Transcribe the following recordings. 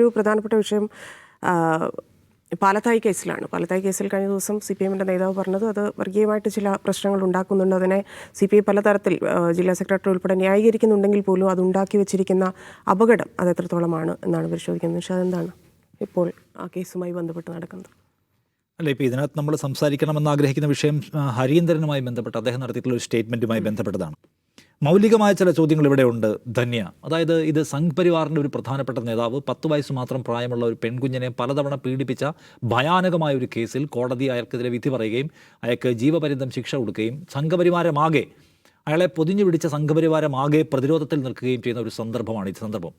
മറ്റൊരു പ്രധാനപ്പെട്ട വിഷയം പാലത്തായി കേസിലാണ്. പാലത്തായി കേസിൽ കഴിഞ്ഞ ദിവസം സി പി എമ്മിന്റെ നേതാവ് പറഞ്ഞത് അത് വർഗീയമായിട്ട് ചില പ്രശ്നങ്ങൾ ഉണ്ടാക്കുന്നുണ്ട്. അതിനെ സി പി ഐ പലതരത്തിൽ ജില്ലാ സെക്രട്ടറി ഉൾപ്പെടെ ന്യായീകരിക്കുന്നുണ്ടെങ്കിൽ പോലും അത് ഉണ്ടാക്കി വെച്ചിരിക്കുന്ന അപകടം അത് എത്രത്തോളമാണ് എന്നാണ് പരിശോധിക്കുന്നത്. പക്ഷേ അതെന്താണ് ഇപ്പോൾ ആ കേസുമായി ബന്ധപ്പെട്ട് നടക്കുന്നത്? അല്ല ഇപ്പോൾ ഇതിനകത്ത് നമ്മൾ സംസാരിക്കണമെന്ന് ആഗ്രഹിക്കുന്ന വിഷയം ഹരീന്ദ്രനുമായി ബന്ധപ്പെട്ട് അദ്ദേഹം നടത്തിയിട്ടുള്ള ഒരു സ്റ്റേറ്റ്മെന്റുമായി ബന്ധപ്പെട്ടതാണ്. മൗലികമായ ചില ചോദ്യങ്ങൾ ഇവിടെ ഉണ്ട്. ധന്യ. അതായത് ഇത് സംഘ് പരിവാറിന്റെ ഒരു പ്രധാനപ്പെട്ട നേതാവ് പത്ത് വയസ്സ് മാത്രം പ്രായമുള്ള ഒരു പെൺകുഞ്ഞിനെ പലതവണ പീഡിപ്പിച്ച ഭയാനകമായ ഒരു കേസിൽ കോടതി അയാൾക്കെതിരെ വിധി പറയുകയും അയാൾക്ക് ജീവപര്യന്തം ശിക്ഷ കൊടുക്കുകയും സംഘപരിവാരമാകെ അയാളെ പൊതിഞ്ഞു പിടിച്ച സംഘപരിവാരമാകെ പ്രതിരോധത്തിൽ നിൽക്കുകയും ചെയ്യുന്ന ഒരു സന്ദർഭമാണ് ഈ സന്ദർഭം.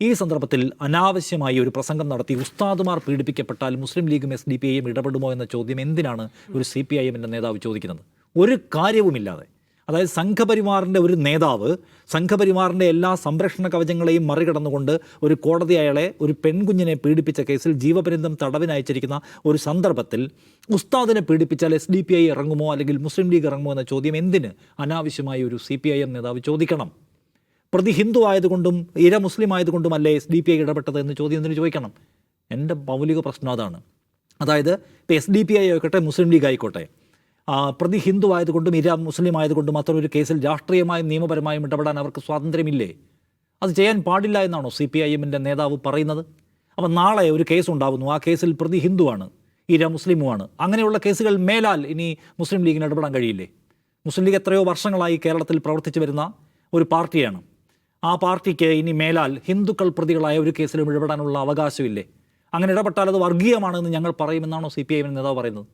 ഈ സന്ദർഭത്തിൽ അനാവശ്യമായി ഒരു പ്രസംഗം നടത്തി ഉസ്താദുമാർ പീഡിപ്പിക്കപ്പെട്ടാൽ മുസ്ലിം ലീഗും എസ് ഡി പി ഐയും ഇടപെടുമോ എന്ന ചോദ്യം എന്തിനാണ് ഒരു സി പി ഐ എമ്മിന്റെ നേതാവ് ചോദിക്കുന്നത്? ഒരു കാര്യവുമില്ലാതെ. അതായത് സംഘപരിവാറിന്റെ ഒരു നേതാവ് സംഘപരിവാറിന്റെ എല്ലാ സംരക്ഷണ കവചങ്ങളെയും മറികടന്നുകൊണ്ട് ഒരു കോടതി അയാളെ ഒരു പെൺകുഞ്ഞിനെ പീഡിപ്പിച്ച കേസിൽ ജീവപര്യന്തം തടവിനയച്ചിരിക്കുന്ന ഒരു സന്ദർഭത്തിൽ ഉസ്താദിനെ പീഡിപ്പിച്ചാൽ എസ് ഡി പി ഐ ഇറങ്ങുമോ അല്ലെങ്കിൽ മുസ്ലിം ലീഗ് ഇറങ്ങുമോ എന്ന ചോദ്യം എന്തിന് അനാവശ്യമായി ഒരു സി പി ഐ എം നേതാവ് ചോദിക്കണം? പ്രതി ഹിന്ദു ആയതുകൊണ്ടും ഇര മുസ്ലിം ആയതുകൊണ്ടും അല്ലേ എസ് ഡി പി ഐ ഇടപെട്ടത് എന്ന് ചോദ്യം എന്തിനു ചോദിക്കണം? എന്റെ മൗലിക പ്രശ്നം അതാണ്. അതായത് ഇപ്പോൾ എസ് ഡി പി ഐ ആയിക്കോട്ടെ മുസ്ലിം ലീഗ് ആയിക്കോട്ടെ. പ്രതി ഹിന്ദു ആയതുകൊണ്ടും ഇര മുസ്ലിം ആയതുകൊണ്ടും അത്തരം ഒരു കേസിൽ രാഷ്ട്രീയമായും നിയമപരമായും ഇടപെടാൻ അവർക്ക് സ്വാതന്ത്ര്യമില്ലേ? അത് ചെയ്യാൻ പാടില്ല എന്നാണോ സി പി ഐ എമ്മിന്റെ നേതാവ് പറയുന്നത്? അപ്പം നാളെ ഒരു കേസ് ഉണ്ടാകുന്നു ആ കേസിൽ പ്രതി ഹിന്ദുവാണ് ഇര മുസ്ലിമുമാണ്. അങ്ങനെയുള്ള കേസുകൾ മേലാൽ ഇനി മുസ്ലിം ലീഗിന് ഇടപെടാൻ കഴിയില്ലേ? മുസ്ലിം ലീഗ് എത്രയോ വർഷങ്ങളായി കേരളത്തിൽ പ്രവർത്തിച്ചു വരുന്ന ഒരു പാർട്ടിയാണ്. ആ പാർട്ടിക്ക് ഇനി മേലാൽ ഹിന്ദുക്കൾ പ്രതികളായ ഒരു കേസിലും ഇടപെടാനുള്ള അവകാശമില്ലേ? അങ്ങനെ ഇടപെട്ടാൽ അത് വർഗീയമാണെന്ന് ഞങ്ങൾ പറയുമെന്നാണോ സി പി ഐ നേതാവ് പറയുന്നത്?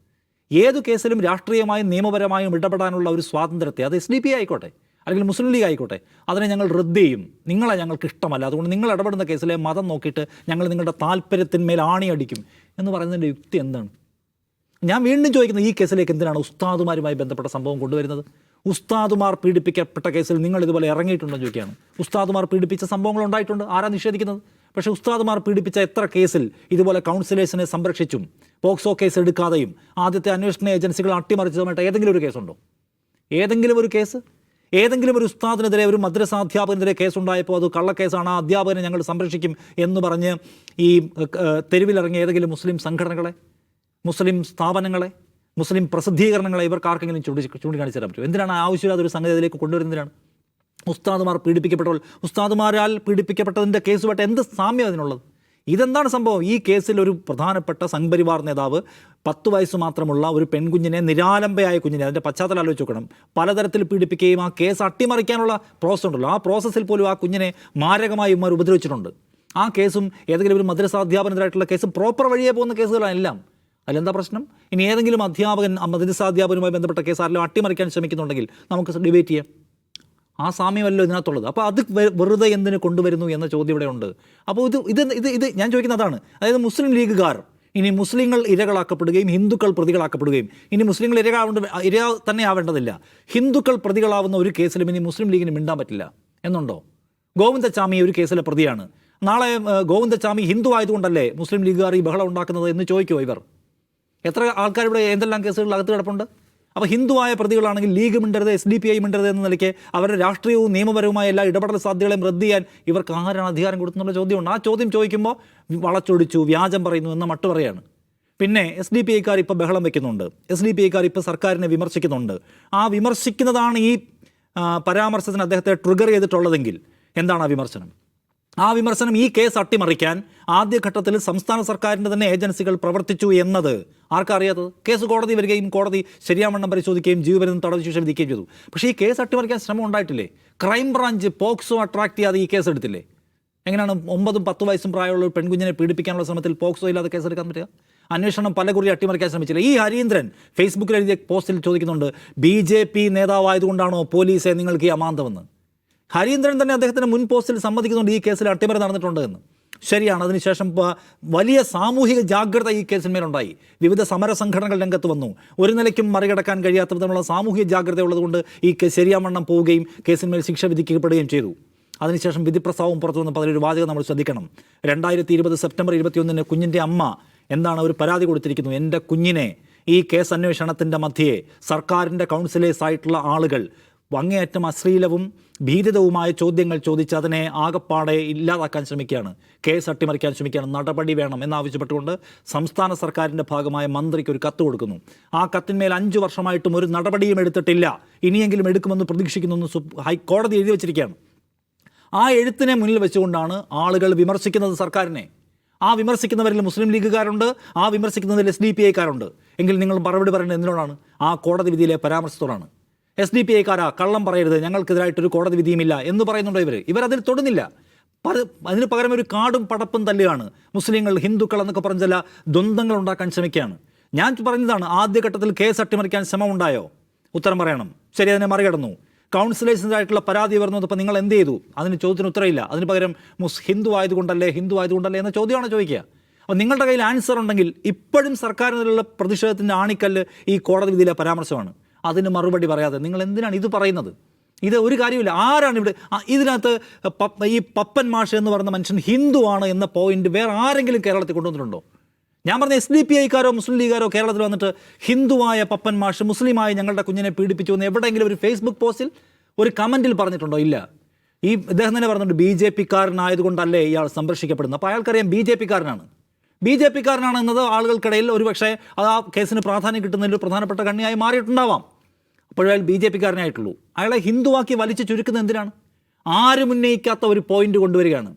ഏതു കേസിലും രാഷ്ട്രീയമായും നിയമപരമായും ഇടപെടാനുള്ള ഒരു സ്വാതന്ത്ര്യത്തെ അത് എസ് ഡി പി ആയിക്കോട്ടെ അല്ലെങ്കിൽ മുസ്ലിം ലീഗ് ആയിക്കോട്ടെ അതിനെ ഞങ്ങൾ റദ്ദ് ചെയ്യും. നിങ്ങളെ ഞങ്ങൾക്ക് ഇഷ്ടമല്ല. അതുകൊണ്ട് നിങ്ങൾ ഇടപെടുന്ന കേസിലെ മതം നോക്കിയിട്ട് ഞങ്ങൾ നിങ്ങളുടെ താല്പര്യത്തിന്മേൽ ആണിയടിക്കും എന്ന് പറയുന്നതിന്റെ യുക്തി എന്താണ്? ഞാൻ വീണ്ടും ചോദിക്കുന്നത് ഈ കേസിലേക്ക് എന്തിനാണ് ഉസ്താദുമാരുമായി ബന്ധപ്പെട്ട സംഭവം കൊണ്ടുവരുന്നത്? ഉസ്താദുമാർ പീഡിപ്പിക്കപ്പെട്ട കേസിൽ നിങ്ങൾ ഇതുപോലെ ഇറങ്ങിയിട്ടുണ്ടോ എന്ന് ചോദിക്കുകയാണ്. ഉസ്താദുമാർ പീഡിപ്പിച്ച സംഭവങ്ങൾ ഉണ്ടായിട്ടുണ്ട്. ആരാ നിഷേധിക്കുന്നത്? പക്ഷേ ഉസ്താദുമാർ പീഡിപ്പിച്ച എത്ര കേസിൽ ഇതുപോലെ കൗൺസിലേഴ്സിനെ സംരക്ഷിച്ചും പോക്സോ കേസ് എടുക്കാതെയും ആദ്യത്തെ അന്വേഷണ ഏജൻസികൾ അട്ടിമറിച്ചതുമായിട്ട് ഏതെങ്കിലും ഒരു കേസുണ്ടോ? ഏതെങ്കിലും ഒരു കേസ്? ഏതെങ്കിലും ഒരു ഉസ്താദിനെതിരെ ഒരു മദ്രസ അധ്യാപകനെതിരെ കേസുണ്ടായപ്പോൾ അത് കള്ളക്കേസാണ് ആ അധ്യാപകനെ ഞങ്ങൾ സംരക്ഷിക്കും എന്ന് പറഞ്ഞ് ഈ തെരുവിലിറങ്ങിയ ഏതെങ്കിലും മുസ്ലിം സംഘടനകളെ മുസ്ലിം സ്ഥാപനങ്ങളെ മുസ്ലിം പ്രസിദ്ധീകരണങ്ങളെ ഇവർക്ക് ആർക്കെങ്കിലും ചൂണ്ടി ചൂണ്ടിക്കാണിച്ചു തരാൻ പറ്റും എന്തിനാണ് ആവശ്യമില്ലാത്ത ഒരു സംഗതി അതിലേക്ക് കൊണ്ടുവരുന്നതിനാണ്? ഉസ്താദുമാർ പീഡിപ്പിക്കപ്പെട്ടവൾ ഉസ്താദുമാരാൽ പീഡിപ്പിക്കപ്പെട്ടതിന്റെ കേസുമായിട്ട് എന്ത് സാമ്യം അതിനുള്ളത്? ഇതെന്താണ് സംഭവം? ഈ കേസിൽ ഒരു പ്രധാനപ്പെട്ട സംഘപരിവാർ നേതാവ് പത്ത് വയസ്സ് മാത്രമുള്ള ഒരു പെൺകുഞ്ഞിനെ നിരാലംബയായ കുഞ്ഞിനെ അതിന്റെ പശ്ചാത്തലം ആലോചിച്ച് നോക്കണം. പലതരത്തിൽ പീഡിപ്പിക്കുകയും ആ കേസ് അട്ടിമറിക്കാനുള്ള പ്രോസസ് ഉണ്ടല്ലോ. ആ പ്രോസസ്സിൽ പോലും ആ കുഞ്ഞിനെ മാരകമായി ഉമ്മർ ഉപദ്രവിച്ചിട്ടുണ്ട്. ആ കേസും ഏതെങ്കിലും ഒരു മദ്രസ അധ്യാപനത്തിലായിട്ടുള്ള കേസും പ്രോപ്പർ വഴിയെ പോകുന്ന കേസുകളാണ് എല്ലാം. അതിലെന്താ പ്രശ്നം? ഇനി ഏതെങ്കിലും അധ്യാപകൻ മദ്രസ അധ്യാപകനുമായി ബന്ധപ്പെട്ട കേസ് ആരെങ്കിലും അട്ടിമറിക്കാൻ ശ്രമിക്കുന്നുണ്ടെങ്കിൽ നമുക്ക് ഡിബേറ്റ് ചെയ്യാം. ആ സാമ്യമല്ലോ ഇതിനകത്തുള്ളത്. അപ്പോൾ അത് വെറുതെ എന്തിനു കൊണ്ടുവരുന്നു എന്ന ചോദ്യം ഇവിടെ ഉണ്ട് അപ്പോൾ ഇത് ഇത് ഇത് ഇത് ഞാൻ ചോദിക്കുന്ന അതാണ്. അതായത് മുസ്ലിം ലീഗുകാർ ഇനി മുസ്ലിങ്ങൾ ഇരകളാക്കപ്പെടുകയും ഹിന്ദുക്കൾ പ്രതികളാക്കപ്പെടുകയും ഇനി മുസ്ലിങ്ങൾ ഇരകാവേണ്ട ഇര തന്നെ ആവേണ്ടതില്ല. ഹിന്ദുക്കൾ പ്രതികളാവുന്ന ഒരു കേസിലും ഇനി മുസ്ലിം ലീഗിന് മിണ്ടാൻ പറ്റില്ല. എന്നുണ്ടോ? ഗോവിന്ദച്ചാമി ഒരു കേസിലെ പ്രതിയാണ്. നാളെ ഗോവിന്ദച്ചാമി ഹിന്ദു ആയതുകൊണ്ടല്ലേ മുസ്ലിം ലീഗുകാർ ഈ ബഹളം ഉണ്ടാക്കുന്നത് എന്ന് ചോദിക്കുമോ ഇവർ? എത്ര ആൾക്കാർ ഇവിടെ എന്തെല്ലാം കേസുകളിൽ അകത്ത് കിടപ്പുണ്ട്? അപ്പോൾ ഹിന്ദുവായ പ്രതികളാണെങ്കിൽ ലീഗ് മിണ്ടരുത് എസ് ഡി പി ഐ മിണ്ടരുത് എന്ന നിലയ്ക്ക് അവരുടെ രാഷ്ട്രീയവും നിയമപരവുമായ എല്ലാ ഇടപെടൽ സാധ്യതകളെയും റദ്ദ് ചെയ്യാൻ ഇവർക്ക് ആരാണ് അധികാരം കൊടുത്തെന്നുള്ള ചോദ്യമുണ്ട്. ആ ചോദ്യം ചോദിക്കുമ്പോൾ വളച്ചൊടിച്ചു വ്യാജം പറയുന്നു എന്ന മട്ട് പറയാണ് പിന്നെ എസ് ഡി പി ഐക്കാർ ഇപ്പോൾ ബഹളം വെക്കുന്നുണ്ട്. എസ് ഡി പി ഐക്കാർ ഇപ്പോൾ സർക്കാരിനെ വിമർശിക്കുന്നുണ്ട്. ആ വിമർശിക്കുന്നതാണ് ഈ പരാമർശത്തിന് അദ്ദേഹത്തെ ട്രിഗർ ചെയ്തിട്ടുള്ളതെങ്കിൽ എന്താണ് ആ വിമർശനം? ആ വിമർശനം ഈ കേസ് അട്ടിമറിക്കാൻ ആദ്യഘട്ടത്തിൽ സംസ്ഥാന സർക്കാരിന്റെ തന്നെ ഏജൻസികൾ പ്രവർത്തിച്ചു എന്നത്. ആർക്കറിയാത്തത് കേസ് കോടതി വരികയും കോടതി ശരിയാവണ്ണം പരിശോധിക്കുകയും ജീവപര്യന്തം തടവ് ശിക്ഷ വിധിക്കുകയും ചെയ്തു. പക്ഷേ ഈ കേസ് അട്ടിമറിക്കാൻ ശ്രമം ഉണ്ടായിട്ടില്ലേ? ക്രൈം ബ്രാഞ്ച് പോക്സോ അട്രാക്ട് ചെയ്യാതെ ഈ കേസ് എടുത്തില്ലേ? എങ്ങനെയാണ് ഒമ്പതും പത്ത് വയസ്സും പ്രായമുള്ള ഒരു പെൺകുഞ്ഞിനെ പീഡിപ്പിക്കാനുള്ള ശ്രമത്തിൽ പോക്സോ ഇല്ലാതെ കേസെടുക്കാൻ പറ്റുക? അന്വേഷണം പല കുറി അട്ടിമറിക്കാൻ ശ്രമിച്ചില്ല? ഈ ഹരീന്ദ്രൻ ഫേസ്ബുക്കിൽ എഴുതിയ പോസ്റ്റിൽ ചോദിക്കുന്നുണ്ട് ബി ജെ പി നേതാവായതുകൊണ്ടാണോ പോലീസെ നിങ്ങൾക്ക് ഈ അമാന്തമെന്ന്? ഹരീന്ദ്രൻ തന്നെ അദ്ദേഹത്തിന്റെ മുൻ പോസ്റ്റിൽ സമ്മതിക്കുന്നുണ്ട് ഈ കേസിൽ അട്ടിമറി നടന്നിട്ടുണ്ട് എന്ന് ശരിയാണ്. അതിനുശേഷം വലിയ സാമൂഹിക ജാഗ്രത ഈ കേസിന്മേലുണ്ടായി. വിവിധ സമര സംഘടനകൾ രംഗത്ത് വന്നു. ഒരു നിലയ്ക്കും മറികടക്കാൻ കഴിയാത്ത വിധമുള്ള സാമൂഹിക ജാഗ്രത ഉള്ളതുകൊണ്ട് ഈ കേസ് ശരിയാവണ്ണം പോവുകയും കേസിന്മേൽ ശിക്ഷ വിധിക്കപ്പെടുകയും ചെയ്തു. അതിനുശേഷം വിധിപ്രസ്താവം പുറത്തു വന്നപ്പോൾ അതിലൊരു വാചകം നമ്മൾ ശ്രദ്ധിക്കണം. രണ്ടായിരത്തി ഇരുപത് സെപ്റ്റംബർ ഇരുപത്തിയൊന്നിന് കുഞ്ഞിന്റെ അമ്മ എന്താണ് ഒരു പരാതി കൊടുത്തിരിക്കുന്നു? എന്റെ കുഞ്ഞിനെ ഈ കേസ് അന്വേഷണത്തിന്റെ മധ്യേ സർക്കാരിന്റെ കൗൺസിലേഴ്സ് ആയിട്ടുള്ള ആളുകൾ അങ്ങേയറ്റം അശ്ലീലവും ഭീതിതവുമായ ചോദ്യങ്ങൾ ചോദിച്ച് അതിനെ ആകപ്പാടെ ഇല്ലാതാക്കാൻ ശ്രമിക്കുകയാണ്. കേസ് അട്ടിമറിക്കാൻ ശ്രമിക്കുകയാണ്. നടപടി വേണം എന്നാവശ്യപ്പെട്ടുകൊണ്ട് സംസ്ഥാന സർക്കാരിന്റെ ഭാഗമായ മന്ത്രിക്ക് ഒരു കത്ത് കൊടുക്കുന്നു. ആ കത്തിന്മേൽ അഞ്ചു വർഷമായിട്ടും ഒരു നടപടിയും എടുത്തിട്ടില്ല. ഇനിയെങ്കിലും എടുക്കുമെന്ന് പ്രതീക്ഷിക്കുന്നു എന്ന് സുപ്- ഹൈക്കോടതി എഴുതി വച്ചിരിക്കുകയാണ്. ആ എഴുത്തിനെ മുന്നിൽ വെച്ചുകൊണ്ടാണ് ആളുകൾ വിമർശിക്കുന്നത് സർക്കാരിനെ. ആ വിമർശിക്കുന്നവരിൽ മുസ്ലിം ലീഗുകാരുണ്ട് ആ വിമർശിക്കുന്നതിൽ എസ് ഡി പി ഐക്കാരുണ്ട്. എങ്കിൽ നിങ്ങൾ മറുപടി പറയുന്നത് എന്തിനോടാണ്? ആ കോടതി വിധിയിലെ പരാമർശത്തോടാണ്. എസ് ഡി പി ഐക്കാരാ കള്ളം പറയരുത് ഞങ്ങൾക്കെതിരായിട്ടൊരു കോടതി വിധിയുമില്ല എന്ന് പറയുന്നുണ്ടോ ഇവർ ഇവരതിൽ തൊടുന്നില്ല. അതിന് പകരം ഒരു കാടും പടപ്പും തല്ലുകയാണ്. മുസ്ലിങ്ങൾ ഹിന്ദുക്കൾ എന്നൊക്കെ പറഞ്ഞ ചില ദ്വന്ദ്ങ്ങൾ ഉണ്ടാക്കാൻ ശ്രമിക്കുകയാണ്. ഞാൻ പറഞ്ഞതാണ് ആദ്യഘട്ടത്തിൽ കേസ് അട്ടിമറിക്കാൻ ശ്രമം ഉണ്ടായോ ഉത്തരം പറയണം. ശരി അതിനെ മറികടന്നു. കൗൺസിലേഴ്സിനായിട്ടുള്ള പരാതി വരുന്നപ്പോൾ നിങ്ങൾ എന്ത് ചെയ്തു? അതിന് ചോദ്യത്തിന് ഉത്തരമില്ല അതിന് പകരം മുസ് ഹിന്ദു ആയതുകൊണ്ടല്ലേ ഹിന്ദു ആയതുകൊണ്ടല്ലേ എന്ന ചോദ്യമാണ് ചോദിക്കുക. അപ്പോൾ നിങ്ങളുടെ കയ്യിൽ ആൻസർ ഉണ്ടെങ്കിൽ ഇപ്പോഴും സർക്കാരിനുള്ള പ്രതിഷേധത്തിന്റെ ആണിക്കല്ല് ഈ കോടതി വിധിയിലെ പരാമർശമാണ്. അതിന് മറുപടി പറയാതെ. നിങ്ങൾ എന്തിനാണ് ഇത് പറയുന്നത്? ഇത് ഒരു കാര്യമില്ല ആരാണ് ഇവിടെ? ഇതിനകത്ത് ഈ പപ്പൻ മാഷ് എന്ന് പറയുന്ന മനുഷ്യൻ ഹിന്ദു ആണ് എന്ന പോയിന്റ് വേറെ ആരെങ്കിലും കേരളത്തിൽ കൊണ്ടുവന്നിട്ടുണ്ടോ? ഞാൻ പറഞ്ഞ എസ് ഡി പി ഐക്കാരോ മുസ്ലിം ലീഗാരോ കേരളത്തിൽ വന്നിട്ട് ഹിന്ദുവായ പപ്പൻ മാഷ് മുസ്ലിമായ ഞങ്ങളുടെ കുഞ്ഞിനെ പീഡിപ്പിച്ചു എന്ന് എവിടെയെങ്കിലും ഒരു ഫേസ്ബുക്ക് പോസ്റ്റിൽ ഒരു കമന്റിൽ പറഞ്ഞിട്ടുണ്ടോ? ഇല്ല. ഈ ഇദ്ദേഹം തന്നെ പറഞ്ഞിട്ടുണ്ട് ബി ജെ പിക്കാരനായതുകൊണ്ടല്ലേ ഇയാൾ സംരക്ഷിക്കപ്പെടുന്നത്. അപ്പോൾ അയാൾക്കറിയാം ബി ജെ പിക്കാരനാണ്. ബി ജെ പിക്കാരനാണെന്നത് ആളുകൾക്കിടയിൽ ഒരുപക്ഷെ അത് ആ കേസിന് പ്രാധാന്യം കിട്ടുന്നതിൽ പ്രധാനപ്പെട്ട കണ്ണിയായി മാറിയിട്ടുണ്ടാവാം. അപ്പോഴേ അയാൾ ബി ജെ പിക്കാരനായിട്ടുള്ളൂ. അയാളെ ഹിന്ദുവാക്കി വലിച്ചു ചുരുക്കുന്നത് എന്തിനാണ്? ആരും ഉന്നയിക്കാത്ത ഒരു പോയിന്റ് കൊണ്ടുവരികയാണ്.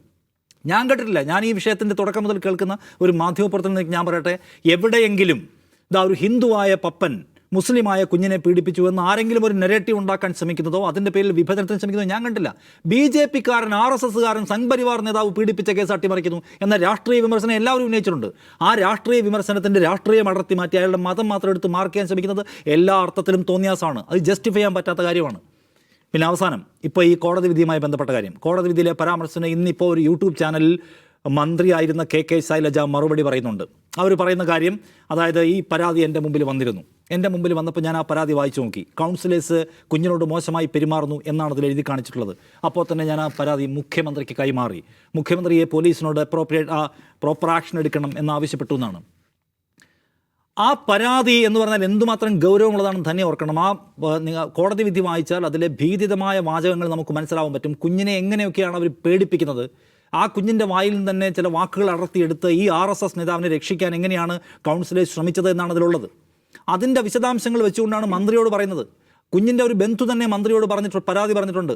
ഞാൻ കേട്ടിട്ടില്ല. ഞാൻ ഈ വിഷയത്തിന്റെ തുടക്കം മുതൽ കേൾക്കുന്ന ഒരു മാധ്യമപ്രവർത്തനം ഞാൻ പറയട്ടെ. എവിടെയെങ്കിലും ഇതാ ഒരു ഹിന്ദുവായ പപ്പൻ മുസ്ലിമായ കുഞ്ഞിനെ പീഡിപ്പിച്ചു എന്ന് ആരെങ്കിലും ഒരു നെറേറ്റീവ് ഉണ്ടാക്കാൻ ശ്രമിക്കുന്നതോ അതിന്റെ പേരിൽ വിഭജനത്തിന് ശ്രമിക്കുന്നതോ ഞാൻ കണ്ടില്ല. ബി ജെ പിക്കാരൻ ആർ എസ് എസ്സുകാരൻ സംഘപരിവാർ നേതാവ് പീഡിപ്പിച്ച കേസ് അട്ടിമറിക്കുന്നു എന്ന രാഷ്ട്രീയ വിമർശനം എല്ലാവരും ഉന്നയിച്ചിട്ടുണ്ട്. ആ രാഷ്ട്രീയ വിമർശനത്തിന്റെ രാഷ്ട്രീയം അടർത്തി മാറ്റി അയാളുടെ മതം മാത്രം എടുത്ത് മാർക്ക് ചെയ്യാൻ ശ്രമിക്കുന്നത് എല്ലാ അർത്ഥത്തിലും തോന്നിയാസാണ്. അത് ജസ്റ്റിഫൈ ചെയ്യാൻ പറ്റാത്ത കാര്യമാണ്. പിന്നെ അവസാനം ഇപ്പോൾ ഈ കോടതി വിധിയുമായി ബന്ധപ്പെട്ട കാര്യം. കോടതി വിധിയിലെ പരാമർശത്തിന് ഇന്നിപ്പോൾ ഒരു യൂട്യൂബ് ചാനലിൽ മന്ത്രിയായിരുന്ന കെ കെ ശൈലജ മറുപടി പറയുന്നുണ്ട്. അവർ പറയുന്ന കാര്യം അതായത് ഈ പരാതി എന്റെ മുമ്പിൽ വന്നിരുന്നു. എന്റെ മുമ്പിൽ വന്നപ്പോൾ ഞാൻ ആ പരാതി വായിച്ചു നോക്കി. കൗൺസിലേഴ്സ് കുഞ്ഞിനോട് മോശമായി പെരുമാറുന്നു എന്നാണ് അതിൽ എഴുതി കാണിച്ചിട്ടുള്ളത്. അപ്പോൾ തന്നെ ഞാൻ ആ പരാതി മുഖ്യമന്ത്രിക്ക് കൈമാറി. മുഖ്യമന്ത്രിയെ പോലീസിനോട് അപ്രോപ്രിയേറ്റ് ആ പ്രോപ്പർ ആക്ഷൻ എടുക്കണം എന്നാവശ്യപ്പെട്ടു എന്നാണ്. ആ പരാതി എന്ന് പറഞ്ഞാൽ എന്തുമാത്രം ഗൗരവമുള്ളതാണെന്ന് തന്നെ ഓർക്കണം. ആ കോടതി വിധി വായിച്ചാൽ അതിലെ ഭീതിതമായ വാചകങ്ങൾ നമുക്ക് മനസ്സിലാവാൻ പറ്റും. കുഞ്ഞിനെ എങ്ങനെയൊക്കെയാണ് അവർ പേടിപ്പിക്കുന്നത്? ആ കുഞ്ഞിന്റെ വായിൽ നിന്ന് തന്നെ ചില വാക്കുകൾ അടർത്തിയെടുത്ത് ഈ ആർ എസ് എസ് നേതാവിനെ രക്ഷിക്കാൻ എങ്ങനെയാണ് കൗൺസിലേഴ്സ് ശ്രമിച്ചത് എന്നാണ് അതിലുള്ളത്. അതിന്റെ വിശദാംശങ്ങൾ വെച്ചുകൊണ്ടാണ് മന്ത്രിയോട് പറയുന്നത്. കുഞ്ഞിന്റെ ഒരു ബന്ധു തന്നെ മന്ത്രിയോട് പറഞ്ഞിട്ട് പരാതി പറഞ്ഞിട്ടുണ്ട്.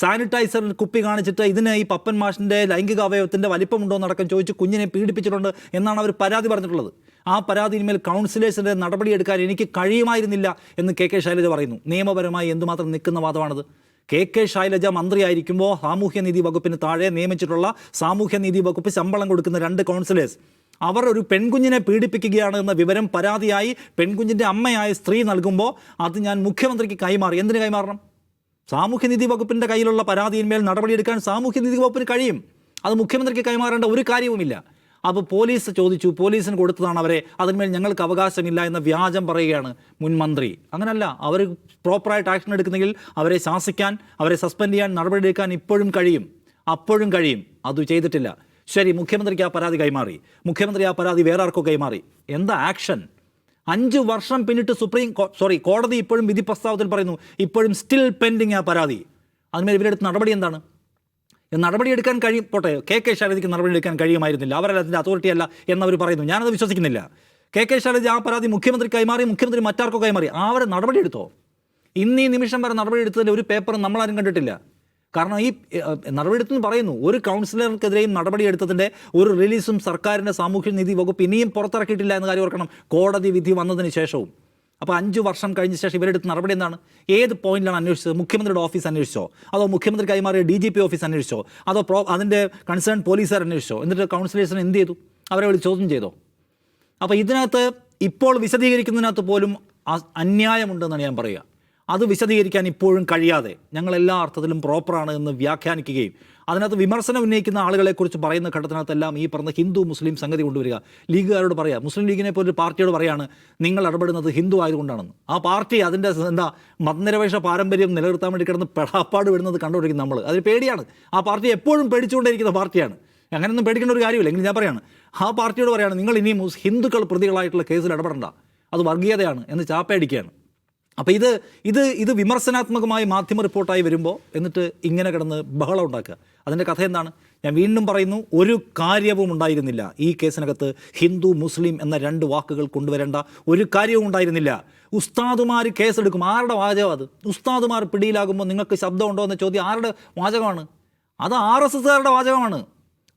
സാനിറ്റൈസറിൽ കുപ്പി കാണിച്ചിട്ട് ഇതിന് ഈ പപ്പൻ മാഷിന്റെ ലൈംഗിക അവയവത്തിന്റെ വലിപ്പമുണ്ടോ എന്നടക്കം ചോദിച്ച് കുഞ്ഞിനെ പീഡിപ്പിച്ചിട്ടുണ്ട് എന്നാണ് അവർ പരാതി പറഞ്ഞിട്ടുള്ളത്. ആ പരാതിയിന്മേൽ കൗൺസിലേഴ്സിന്റെ നടപടിയെടുക്കാൻ എനിക്ക് കഴിയുമായിരുന്നില്ല എന്ന് കെ കെ ശൈലജ പറയുന്നു. നിയമപരമായി എന്തുമാത്രം നിൽക്കുന്ന വാദമാണത്? കെ കെ ശൈലജ മന്ത്രിയായിരിക്കുമ്പോൾ സാമൂഹ്യനീതി വകുപ്പിന് താഴെ നിയമിച്ചിട്ടുള്ള സാമൂഹ്യനീതി വകുപ്പ് ശമ്പളം കൊടുക്കുന്ന രണ്ട് കൗൺസിലേഴ്സ്. അവർ ഒരു പെൺകുഞ്ഞിനെ പീഡിപ്പിക്കുകയാണ് എന്ന വിവരം പരാതിയായി പെൺകുഞ്ഞിന്റെ അമ്മയായ സ്ത്രീ നൽകുമ്പോൾ അത് ഞാൻ മുഖ്യമന്ത്രിക്ക് കൈമാറി. എന്തിന് കൈമാറണം? സാമൂഹ്യനീതി വകുപ്പിന്റെ കയ്യിലുള്ള പരാതിയിന്മേൽ നടപടിയെടുക്കാൻ സാമൂഹ്യനീതി വകുപ്പിന് കഴിയും. അത് മുഖ്യമന്ത്രിക്ക് കൈമാറേണ്ട ഒരു കാര്യവുമില്ല. അപ്പോൾ പോലീസ് ചോദിച്ചു. പോലീസിന് കൊടുത്തതാണ് അവരെ. അതിന്മേൽ ഞങ്ങൾക്ക് അവകാശമില്ല എന്ന വ്യാജം പറയുകയാണ് മുൻ മന്ത്രി. അങ്ങനല്ല. അവർ പ്രോപ്പറായിട്ട് ആക്ഷൻ എടുക്കുന്നെങ്കിൽ അവരെ ശാസിക്കാൻ അവരെ സസ്പെൻഡ് ചെയ്യാൻ നടപടിയെടുക്കാൻ ഇപ്പോഴും കഴിയും. അപ്പോഴും കഴിയും. അത് ചെയ്തിട്ടില്ല. ശരി മുഖ്യമന്ത്രിക്ക് ആ പരാതി കൈമാറി. മുഖ്യമന്ത്രി ആ പരാതി വേറെ ആർക്കോ കൈമാറി. എന്താ ആക്ഷൻ? അഞ്ച് വർഷം പിന്നിട്ട് സുപ്രീം സോറി കോടതി ഇപ്പോഴും വിധി പ്രസ്താവത്തിൽ പറയുന്നു ഇപ്പോഴും സ്റ്റിൽ പെൻഡിങ് ആ പരാതി. അതിന്മേൽ ഇവരെടുത്ത നടപടി എന്താണ്? നടപടി എടുക്കാൻ കഴിയും പോട്ടെ കെ കെ നടപടി എടുക്കാൻ കഴിയുമായിരുന്നില്ല. അവരല്ല അതിന്റെ അതോറിറ്റി അല്ല എന്നവർ പറയുന്നു. ഞാനത് വിശ്വസിക്കുന്നില്ല. കെ കെ ശൈലജ ആ പരാതി മുഖ്യമന്ത്രി കൈമാറി മുഖ്യമന്ത്രി മറ്റാർക്കോ കൈമാറി. ആ അവരെ നടപടിയെടുത്തോ ഇന്ന് നിമിഷം വരെ നടപടി നടപടിയെടുത്തതിന്റെ ഒരു പേപ്പർ നമ്മളാരും കണ്ടിട്ടില്ല. കാരണം ഈ നടപടിയെടുത്തെന്ന് പറയുന്നു. ഒരു കൗൺസിലർക്കെതിരെയും നടപടിയെടുത്തതിന്റെ ഒരു റിലീസും സർക്കാരിന്റെ സാമൂഹ്യ നീതി വകുപ്പ് ഇനിയും പുറത്തിറക്കിയിട്ടില്ല എന്ന കാര്യം ഓർക്കണം. കോടതി വിധി വന്നതിന് ശേഷവും. അപ്പോൾ അഞ്ച് വർഷം കഴിഞ്ഞ ശേഷം ഇവരെടുത്ത് നടപടി എന്താണ്? ഏത് പോയിന്റിലാണ് അന്വേഷിച്ചത്? മുഖ്യമന്ത്രിയുടെ ഓഫീസ് അന്വേഷിച്ചോ? അതോ മുഖ്യമന്ത്രി കൈമാറിയ ഡി ജി പി ഓഫീസ് അന്വേഷിച്ചോ? അതോ പ്രോ അതിന്റെ കൺസേൺ പോലീസുകാർ അന്വേഷിച്ചോ? എന്നിട്ട് കൗൺസിലേഴ്സിന് എന്ത് ചെയ്തു? അവരെ വിളിച്ച് ചോദ്യം ചെയ്തോ? അപ്പോൾ ഇതിനകത്ത് ഇപ്പോൾ വിശദീകരിക്കുന്നതിനകത്ത് പോലും അന്യായമുണ്ടെന്നാണ് ഞാൻ പറയുക. അത് വിശദീകരിക്കാൻ ഇപ്പോഴും കഴിയാതെ ഞങ്ങൾ എല്ലാ അർത്ഥത്തിലും പ്രോപ്പറാണ് എന്ന് വ്യാഖ്യാനിക്കുകയും അതിനകത്ത് വിമർശനം ഉന്നയിക്കുന്ന ആളുകളെക്കുറിച്ച് പറയുന്ന ഘട്ടത്തിനകത്തെല്ലാം ഈ പറഞ്ഞ ഹിന്ദു മുസ്ലിം സംഗതി കൊണ്ടുവരിക. ലീഗുകാരോട് പറയുക മുസ്ലിം ലീഗിനെ പോലെ പാർട്ടിയോട് പറയാണ് നിങ്ങൾ ഇടപെടുന്നത് ഹിന്ദു ആയതുകൊണ്ടാണെന്ന്. ആ പാർട്ടി അതിന്റെ എന്താ മതനിരപേക്ഷ പാരമ്പര്യം നിലനിർത്താൻ വേണ്ടി കിടന്ന് പെടാപ്പാട് വിടുന്നത് കണ്ടുപിടിക്കുന്നത് നമ്മൾ അതിന് പേടിയാണ്. ആ പാർട്ടി എപ്പോഴും പേടിച്ചുകൊണ്ടിരിക്കുന്ന പാർട്ടിയാണ്. അങ്ങനെയൊന്നും പേടിക്കേണ്ട ഒരു കാര്യമില്ല. എങ്കിലും ഞാൻ പറയാണ് ആ പാർട്ടിയോട് പറയാണ് നിങ്ങൾ ഇനിയും ഹിന്ദുക്കൾ പ്രതികളായിട്ടുള്ള കേസിൽ ഇടപെടണ്ട. അത് വർഗീയതയാണ് എന്ന് ചാപ്പയടിക്കുകയാണ്. അപ്പോൾ ഇത് ഇത് ഇത് വിമർശനാത്മകമായ മാധ്യമ റിപ്പോർട്ടായി വരുമ്പോൾ എന്നിട്ട് ഇങ്ങനെ കിടന്ന് ബഹളം ഉണ്ടാക്കുക. അതിന്റെ കഥ എന്താണ്? ഞാൻ വീണ്ടും പറയുന്നു ഒരു കാര്യവും ഉണ്ടായിരുന്നില്ല. ഈ കേസിനകത്ത് ഹിന്ദു മുസ്ലിം എന്ന രണ്ട് വാക്കുകൾ കൊണ്ടുവരേണ്ട ഒരു കാര്യവും ഉണ്ടായിരുന്നില്ല. ഉസ്താദുമാർ കേസെടുക്കും. ആരുടെ വാചകം അത്? ഉസ്താദുമാർ പിടിയിലാകുമ്പോൾ നിങ്ങൾക്ക് ശബ്ദമുണ്ടോ എന്ന ചോദ്യം ആരുടെ വാചകമാണ്? അത് ആർ എസ് എസ്സുകാരുടെ വാചകമാണ്.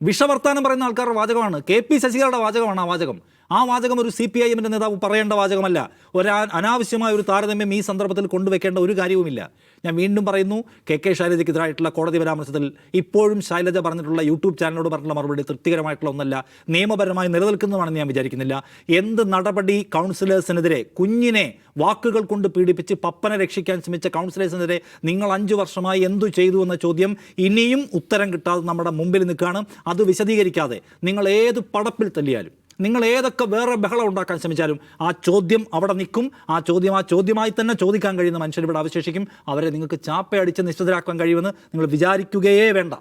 വിഷവർത്താനം പറയുന്ന ആൾക്കാരുടെ വാചകമാണ്. കെ പി ശശികളുടെ വാചകമാണ് ആ വാചകം. ആ വാചകം ഒരു സി പി ഐ എമ്മിന്റെ നേതാവ് പറയേണ്ട വാചകമല്ല. ഒരു അനാവശ്യമായ ഒരു താരതമ്യം ഈ സന്ദർഭത്തിൽ കൊണ്ടുവയ്ക്കേണ്ട ഒരു കാര്യവുമില്ല. ഞാൻ വീണ്ടും പറയുന്നു കെ കെ ശൈലജയ്ക്കെതിരായിട്ടുള്ള കോടതി പരാമർശത്തിൽ ഇപ്പോഴും ശൈലജ പറഞ്ഞിട്ടുള്ള യൂട്യൂബ് ചാനലിനോട് പറഞ്ഞിട്ടുള്ള മറുപടി തൃപ്തികരമായിട്ടുള്ള ഒന്നല്ല. നിയമപരമായി നിലനിൽക്കുന്നതാണെന്ന് ഞാൻ വിചാരിക്കുന്നില്ല. എന്ത് നടപടി കൗൺസിലേഴ്സിനെതിരെ കുഞ്ഞിനെ വാക്കുകൾ കൊണ്ട് പീഡിപ്പിച്ച് പപ്പനെ രക്ഷിക്കാൻ ശ്രമിച്ച കൗൺസിലേഴ്സിനെതിരെ നിങ്ങൾ അഞ്ചു വർഷമായി എന്തു ചെയ്തു എന്ന ചോദ്യം ഇനിയും ഉത്തരം കിട്ടാതെ നമ്മുടെ മുമ്പിൽ നിൽക്കുകയാണ്. അത് വിശദീകരിക്കാതെ നിങ്ങൾ ഏത് പടപ്പിൽ തല്ലിയാലും. നിങ്ങൾ ഏതൊക്കെ വേറെ ബഹളം ഉണ്ടാക്കാൻ ശ്രമിച്ചാലും ആ ചോദ്യം അവിടെ നിൽക്കും. ആ ചോദ്യം ആ ചോദ്യമായി തന്നെ ചോദിക്കാൻ കഴിയുന്ന മനുഷ്യർ ഇവിടെ അവശേഷിക്കും. അവരെ നിങ്ങൾക്ക് ചാപ്പയടിച്ച് നിശ്ചിതരാക്കാൻ കഴിയുമെന്ന് നിങ്ങൾ വിചാരിക്കുകയേ വേണ്ട.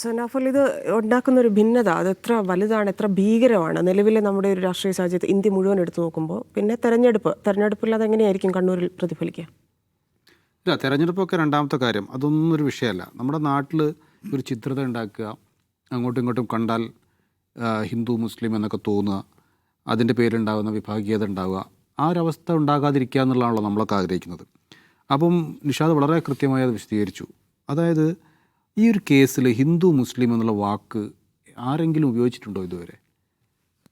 സനാഫുൽ ഇത് ഉണ്ടാക്കുന്ന ഒരു ഭിന്നത അത് എത്ര വലുതാണ് എത്ര ഭീകരമാണ്. നിലവിലെ നമ്മുടെ ഒരു രാഷ്ട്രീയ സാഹചര്യത്തിൽ ഇന്ത്യ മുഴുവൻ എടുത്തു നോക്കുമ്പോൾ പിന്നെ തെരഞ്ഞെടുപ്പ് തെരഞ്ഞെടുപ്പിൽ അതെങ്ങനെയായിരിക്കും കണ്ണൂരിൽ പ്രതിഫലിക്കുക? ഇല്ല തെരഞ്ഞെടുപ്പൊക്കെ രണ്ടാമത്തെ കാര്യം അതൊന്നും ഒരു വിഷയമല്ല. നമ്മുടെ നാട്ടിൽ ഒരു ചിത്രത ഉണ്ടാക്കുക അങ്ങോട്ടും ഇങ്ങോട്ടും കണ്ടാൽ ഹിന്ദു മുസ്ലിം എന്നൊക്കെ തോന്നുക അതിന്റെ പേരുണ്ടാകുന്ന വിഭാഗീയത ഉണ്ടാവുക ആ ഒരവസ്ഥ ഉണ്ടാകാതിരിക്കുക എന്നുള്ളതാണല്ലോ നമ്മളൊക്കെ ആഗ്രഹിക്കുന്നത്. അപ്പം നിഷാദ് വളരെ കൃത്യമായി അത് വിശദീകരിച്ചു. അതായത് ഈ ഒരു കേസിൽ ഹിന്ദു മുസ്ലിം എന്നുള്ള വാക്ക് ആരെങ്കിലും ഉപയോഗിച്ചിട്ടുണ്ടോ ഇതുവരെ?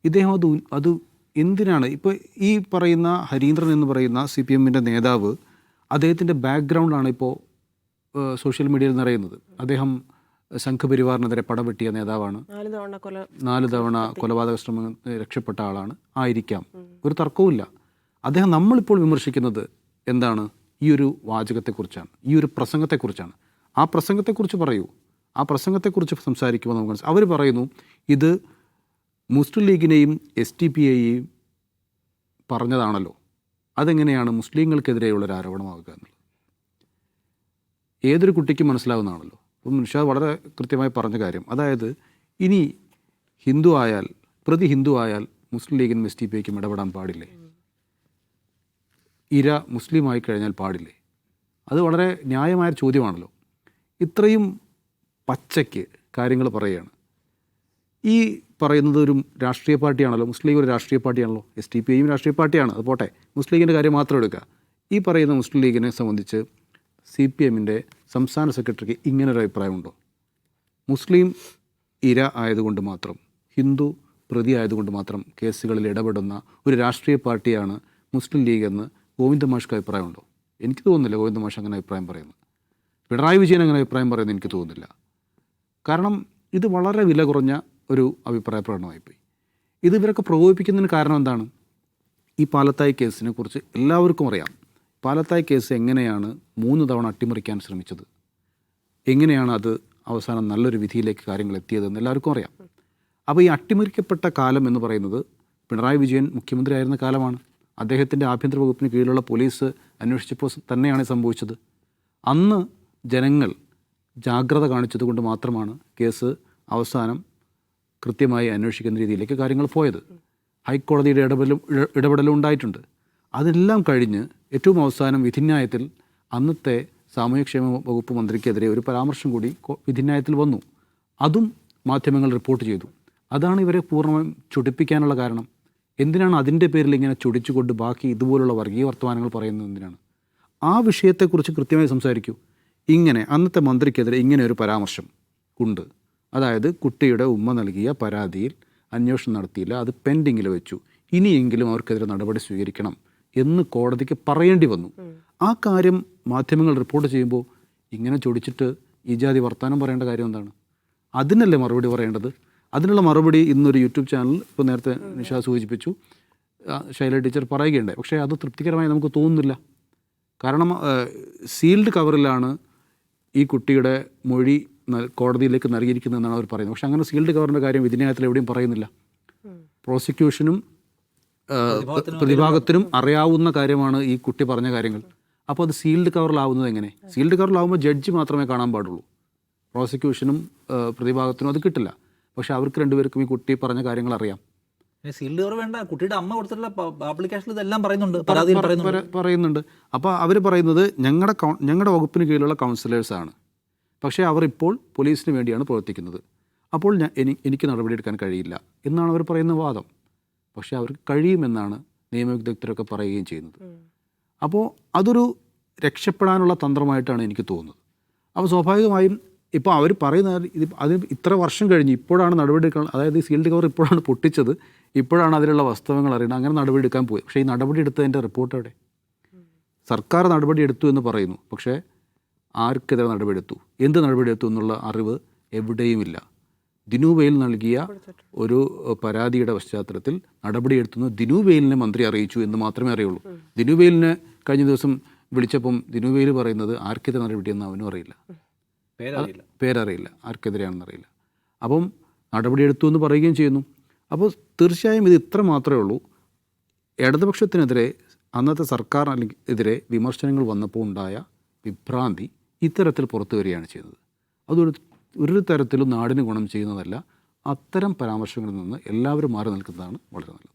ഇദ്ദേഹം അത് അത് എന്തിനാണ്? ഇപ്പോൾ ഈ പറയുന്ന ഹരീന്ദ്രൻ എന്ന് പറയുന്ന സി പി എമ്മിന്റെ നേതാവ് അദ്ദേഹത്തിന്റെ ബാക്ക്ഗ്രൗണ്ടാണ് ഇപ്പോൾ സോഷ്യൽ മീഡിയയിൽ നിറയുന്നത്. അദ്ദേഹം സംഘപരിവാറിനെതിരെ പടവെട്ടിയ നേതാവാണ്. നാല് തവണ കൊലപാതക ശ്രമം രക്ഷപ്പെട്ട ആളാണ്. ആയിരിക്കാം. ഒരു തർക്കവുമില്ല. അദ്ദേഹം നമ്മളിപ്പോൾ വിമർശിക്കുന്നത് എന്താണ്? ഈ ഒരു വാചകത്തെക്കുറിച്ചാണ്. ഈ ഒരു പ്രസംഗത്തെക്കുറിച്ചാണ്. ആ പ്രസംഗത്തെക്കുറിച്ച് പറയൂ. ആ പ്രസംഗത്തെക്കുറിച്ച് സംസാരിക്കുമ്പോൾ നമുക്ക് അവർ പറയുന്നു ഇത് മുസ്ലിം ലീഗിനെയും എസ് ടി പി ഐയെയും പറഞ്ഞതാണല്ലോ. അതെങ്ങനെയാണ് മുസ്ലിങ്ങൾക്കെതിരെയുള്ള ഒരു ആരോപണമാകുക എന്നുള്ളത്? ഏതൊരു കുട്ടിക്കും മനസ്സിലാവുന്നതാണല്ലോ. നിഷാദ് വളരെ കൃത്യമായി പറഞ്ഞ കാര്യം. അതായത് ഇനി ഹിന്ദു ആയാൽ പ്രതി ഹിന്ദു ആയാൽ മുസ്ലിം ലീഗിനും എസ് ടി പിക്കും ഇടപെടാൻ പാടില്ലേ? ഇര മുസ്ലിം ആയി കഴിഞ്ഞാൽ പാടില്ലേ? അത് വളരെ ന്യായമായ ചോദ്യമാണല്ലോ. ഇത്രയും പച്ചയ്ക്ക് കാര്യങ്ങൾ പറയുകയാണ്. ഈ പറയുന്നത് ഒരു രാഷ്ട്രീയ പാർട്ടിയാണല്ലോ. മുസ്ലിം ലീഗ് ഒരു രാഷ്ട്രീയ പാർട്ടിയാണല്ലോ. എസ് ടി പി ഐയും രാഷ്ട്രീയ പാർട്ടിയാണ്. അത് പോട്ടെ. മുസ്ലിം ലീഗിന്റെ കാര്യം മാത്രം എടുക്കുക. ഈ പറയുന്ന മുസ്ലിം ലീഗിനെ സംബന്ധിച്ച് സി പി എമ്മിന്റെ സംസ്ഥാന സെക്രട്ടറിക്ക് ഇങ്ങനൊരു അഭിപ്രായമുണ്ടോ? മുസ്ലിം ഇര ആയതുകൊണ്ട് മാത്രം ഹിന്ദു പ്രതി ആയതുകൊണ്ട് മാത്രം കേസുകളിൽ ഇടപെടുന്ന ഒരു രാഷ്ട്രീയ പാർട്ടിയാണ് മുസ്ലിം ലീഗ് എന്ന് ഗോവിന്ദ മാഷ്ക്ക് അഭിപ്രായമുണ്ടോ? എനിക്ക് തോന്നുന്നില്ല ഗോവിന്ദ മാഷ് അങ്ങനെ അഭിപ്രായം പറയുന്നത്. പിണറായി വിജയൻ അങ്ങനെ അഭിപ്രായം പറയുന്നത് എനിക്ക് തോന്നുന്നില്ല. കാരണം ഇത് വളരെ വില കുറഞ്ഞ ഒരു അഭിപ്രായ പ്രകടനമായിപ്പോയി ഇത് ഇവരൊക്കെ പ്രകോപിപ്പിക്കുന്നതിന് കാരണം എന്താണ്? ഈ പാലത്തായി കേസിനെ കുറിച്ച് എല്ലാവർക്കും അറിയാം. പാലത്തായി കേസ് എങ്ങനെയാണ് മൂന്ന് തവണ അട്ടിമറിക്കാൻ ശ്രമിച്ചത്? എങ്ങനെയാണ് അത് അവസാനം നല്ലൊരു വിധിയിലേക്ക് കാര്യങ്ങൾ എത്തിയതെന്ന് എല്ലാവർക്കും അറിയാം. അപ്പോൾ ഈ അട്ടിമറിക്കപ്പെട്ട കാലം എന്ന് പറയുന്നത് പിണറായി വിജയൻ മുഖ്യമന്ത്രിയായിരുന്ന കാലമാണ്. അദ്ദേഹത്തിന്റെ ആഭ്യന്തര വകുപ്പിന് കീഴിലുള്ള പോലീസ് അന്വേഷിച്ചപ്പോൾ തന്നെയാണ് സംഭവിച്ചത്. അന്ന് ജനങ്ങൾ ജാഗ്രത കാണിച്ചതുകൊണ്ട് മാത്രമാണ് കേസ് അവസാനം കൃത്യമായി അന്വേഷിക്കുന്ന രീതിയിലേക്ക് കാര്യങ്ങൾ പോയത്. ഹൈക്കോടതിയുടെ ഇടപെടലും ഇട- ഇടപെടലും ഉണ്ടായിട്ടുണ്ട്. അതെല്ലാം കഴിഞ്ഞ് ഏറ്റവും അവസാനം വിധിന്യായത്തിൽ അന്നത്തെ സാമൂഹ്യക്ഷേമ വകുപ്പ് മന്ത്രിക്കെതിരെ ഒരു പരാമർശം കൂടി വിധിന്യായത്തിൽ വന്നു. അതും മാധ്യമങ്ങൾ റിപ്പോർട്ട് ചെയ്തു. അതാണ് ഇവരെ പൂർണമായും ചുടിപ്പിക്കാനുള്ള കാരണം. എന്തിനാണ് അതിന്റെ പേരിൽ ഇങ്ങനെ ചൊടിച്ചുകൊണ്ട് ബാക്കി ഇതുപോലുള്ള വർഗീയ വർത്തമാനങ്ങൾ പറയുന്നത് എന്തിനാണ്? ആ വിഷയത്തെക്കുറിച്ച് കൃത്യമായി സംസാരിക്കൂ. ഇങ്ങനെ അന്നത്തെ മന്ത്രിക്കെതിരെ ഇങ്ങനെ ഒരു പരാമർശം ഉണ്ട്. അതായത് കുട്ടിയുടെ ഉമ്മ നൽകിയ പരാതിയിൽ അന്വേഷണം നടത്തിയില്ല. അത് പെൻഡിങ്ങിൽ വെച്ചു. ഇനിയെങ്കിലും അവർക്കെതിരെ നടപടി സ്വീകരിക്കണം. എന്ന് കോടതിക്ക് പറയേണ്ടി വന്നു. ആ കാര്യം മാധ്യമങ്ങൾ റിപ്പോർട്ട് ചെയ്യുമ്പോൾ ഇങ്ങനെ ചൊടിച്ചിട്ട് ഈ ജാതി വർത്തമാനം പറയേണ്ട കാര്യം എന്താണ്? അതിനല്ലേ മറുപടി പറയേണ്ടത്? അതിനുള്ള മറുപടി ഇന്നൊരു യൂട്യൂബ് ചാനൽ ഇപ്പോൾ നേരത്തെ നിഷ സൂചിപ്പിച്ചു. ശൈല ടീച്ചർ പറയുകയുണ്ടായി. പക്ഷേ അത് തൃപ്തികരമായി നമുക്ക് തോന്നുന്നില്ല. കാരണം സീൽഡ് കവറിലാണ് ഈ കുട്ടിയുടെ മൊഴി കോടതിയിലേക്ക് നൽകിയിരിക്കുന്നതെന്നാണ് അവർ പറയുന്നത്. പക്ഷേ അങ്ങനെ സീൽഡ് കവറിന്റെ കാര്യം വിധിന്യായത്തിൽ എവിടെയും പറയുന്നില്ല. പ്രോസിക്യൂഷനും പ്രതിഭാഗത്തിനും അറിയാവുന്ന കാര്യമാണ് ഈ കുട്ടി പറഞ്ഞ കാര്യങ്ങൾ. അപ്പോൾ അത് സീൽഡ് കവറിലാവുന്നത് എങ്ങനെ? സീൽഡ് കവറിലാവുമ്പോൾ ജഡ്ജ് മാത്രമേ കാണാൻ പാടുള്ളൂ. പ്രോസിക്യൂഷനും പ്രതിഭാഗത്തിനും അത് കിട്ടില്ല. പക്ഷെ അവർക്ക് രണ്ടുപേർക്കും ഈ കുട്ടി പറഞ്ഞ കാര്യങ്ങൾ അറിയാം. സീൽഡ് കവർ വേണ്ട. കുട്ടിയുടെ അമ്മ കൊടുത്തിട്ടുള്ള ആപ്ലിക്കേഷനിൽ ഇതെല്ലാം പറയുന്നുണ്ട്. പരാതിയിൽ പറയുന്നുണ്ട്. പറയുന്നുണ്ട്. അപ്പോൾ അവർ പറയുന്നത് ഞങ്ങളുടെ ഞങ്ങളുടെ വകുപ്പിന് കീഴിലുള്ള കൗൺസിലേഴ്സാണ് പക്ഷേ അവർ ഇപ്പോൾ പോലീസിന് വേണ്ടിയാണ് പ്രവർത്തിക്കുന്നത്. അപ്പോൾ ഞാൻ എനി- എനിക്ക് നടപടിയെടുക്കാൻ കഴിയില്ല. എന്നാണ് അവർ പറയുന്ന വാദം. പക്ഷേ അവർക്ക് കഴിയുമെന്നാണ് നിയമവിദഗ്ധരൊക്കെ പറയുകയും ചെയ്യുന്നത്. അപ്പോൾ അതൊരു രക്ഷപ്പെടാനുള്ള തന്ത്രമായിട്ടാണ് എനിക്ക് തോന്നുന്നത്. അപ്പോൾ സ്വാഭാവികമായും ഇപ്പോൾ അവർ പറയുന്ന ഇത് അത് ഇത്ര വർഷം കഴിഞ്ഞ് ഇപ്പോഴാണ് നടപടിയെടുക്കാൻ അതായത് ഈ സീൽഡ് കവർ ഇപ്പോഴാണ് പൊട്ടിച്ചത് ഇപ്പോഴാണ് അതിലുള്ള വാസ്തവങ്ങൾ അറിയുന്നത് അങ്ങനെ നടപടിയെടുക്കാൻ പോയി. പക്ഷേ ഈ നടപടി എടുത്തതിന്റെ റിപ്പോർട്ട് എവിടെ? സർക്കാർ നടപടി എടുത്തു എന്ന് പറയുന്നു. പക്ഷേ ആർക്കെതിരെ നടപടിയെടുത്തു എന്ത് നടപടിയെടുത്തു എന്നുള്ള അറിവ് എവിടെയുമില്ല. ദിനുബെയിൽ നൽകിയ ഒരു പരാതിയുടെ പശ്ചാത്തലത്തിൽ നടപടിയെടുത്തുന്നത് ദിനുബെയിലിനെ മന്ത്രി അറിയിച്ചു എന്ന് മാത്രമേ അറിയുള്ളൂ. ദിനുബെയിലിനെ കഴിഞ്ഞ ദിവസം വിളിച്ചപ്പം ദിനുബെയിൽ പറയുന്നത് ആർക്കെതിരെ നടപടിയെന്ന് അവനും അറിയില്ല. പേരറിയില്ല. പേരറിയില്ല. ആർക്കെതിരെയാണെന്ന് അറിയില്ല. അപ്പം നടപടിയെടുത്തു എന്ന് പറയുകയും ചെയ്യുന്നു. അപ്പോൾ തീർച്ചയായും ഇത് ഇത്ര മാത്രമേ ഉള്ളൂ. ഇടതുപക്ഷത്തിനെതിരെ അന്നത്തെ സർക്കാർ അല്ലെങ്കിൽ എതിരെ വിമർശനങ്ങൾ വന്നപ്പോൾ ഉണ്ടായ വിഭ്രാന്തി ഇത്തരത്തിൽ പുറത്തു വരികയാണ് ചെയ്യുന്നത്. അതൊരു ഒരു തരത്തിലും നാടിന് ഗുണം ചെയ്യുന്നതല്ല അത്തരം പരാമർശങ്ങളിൽ നിന്ന് എല്ലാവരും മാറി നിൽക്കുന്നതാണ് വളരെ നല്ലത്.